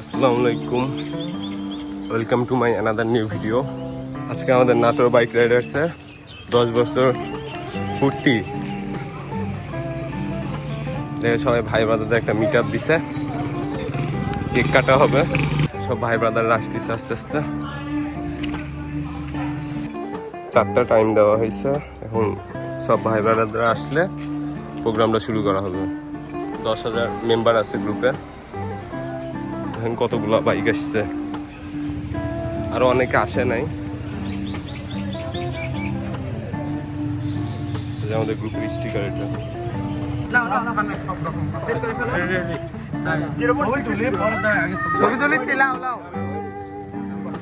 আসসালামু আলাইকুম। Welcome to my another new video আজকে আমাদের নাটোর বাইক রাইডার্সের দশ বছর পূর্তি। দেখে সবাই ভাই ব্রাদারদের একটা মিট আপ দিছে। কেক কাটা হবে। সব ভাই ব্রাদাররা আসতেছে, আস্তে আস্তে। চারটা টাইম দেওয়া হয়েছে। এখন সব ভাই ব্রাদাররা আসলে প্রোগ্রামটা শুরু করা হবে দশ হাজার মেম্বার আছে গ্রুপে। এখন কতগুলো বাইক আসছে। আরও অনেকে আসে নাই। আমাদের গ্রুপের স্টিকার এটা। ছবি তুলিচ্ছি লাও লাও।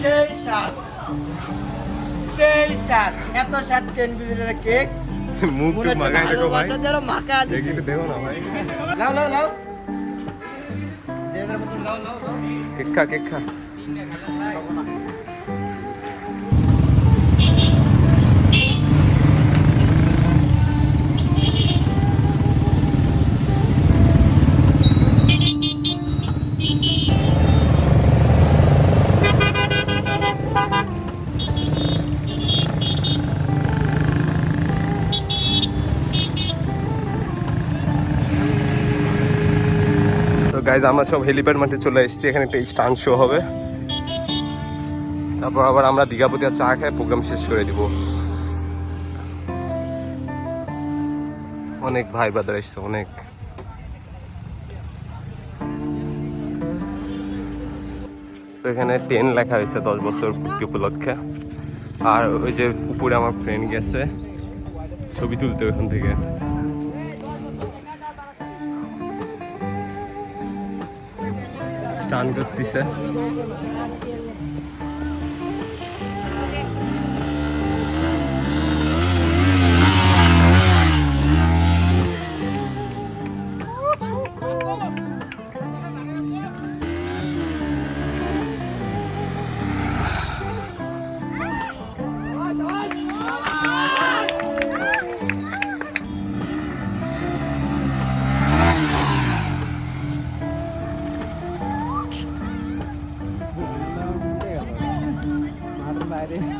সেই স্বাদ। সেই স্বাদ। এত স্বাদ কেন বিদিনের কেক? মুখ মাখাই দেখো ভাই। ভালোবাসা মাখা দেখি দেখো না ভাই। লাও লাও লাও কেক খা কেক খা। গাইজ আমরা সব হেলিপ্যাড মাঠে চলে এসেছি। এখানে একটা স্টান শো হবে। তারপর আবার আমরা দীঘাপতি আর চা খাই প্রোগ্রাম শেষ করে দিব। অনেক ভাই ব্রাদার এসছে, অনেক। তো এখানে টেন লেখা হয়েছে দশ বছর পূর্তি উপলক্ষে। আর ওই যে উপরে আমার ফ্রেন্ড গেছে, ছবি তুলতে ওখান থেকে। স্টান করতেছে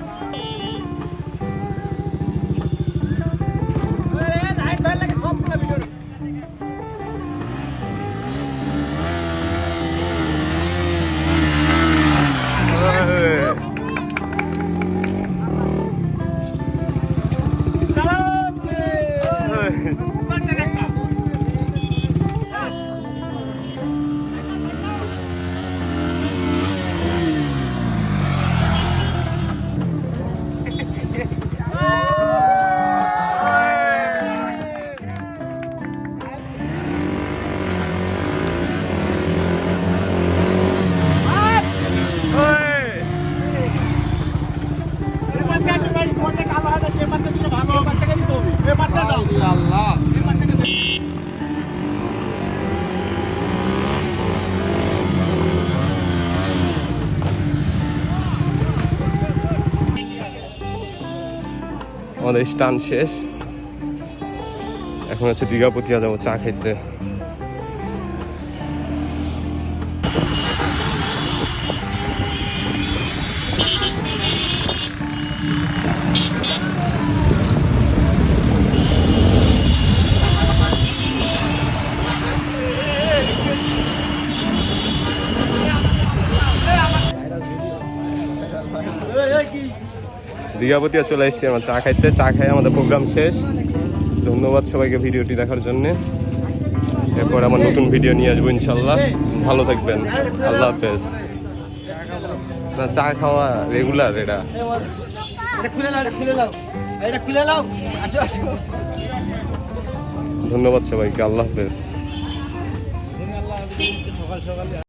Hey. আমাদের স্টান শেষ। এখন হচ্ছে দীঘাপতিয়া যাব চা খাইতে। দীঘাপতিয়া চলে এসেছি আমার চা খাইতে। চা খাই আমাদের প্রোগ্রাম শেষ। ধন্যবাদ সবাইকে ভিডিওটি দেখার জন্যে। এরপর আমার নতুন ভিডিও নিয়ে আসব ইনশাল্লাহ। ভালো থাকবেন। আল্লাহ হাফেজ। না চা খাওয়া রেগুলার এটা। ধন্যবাদ সবাইকে। আল্লাহ হাফেজ। সকাল সকাল।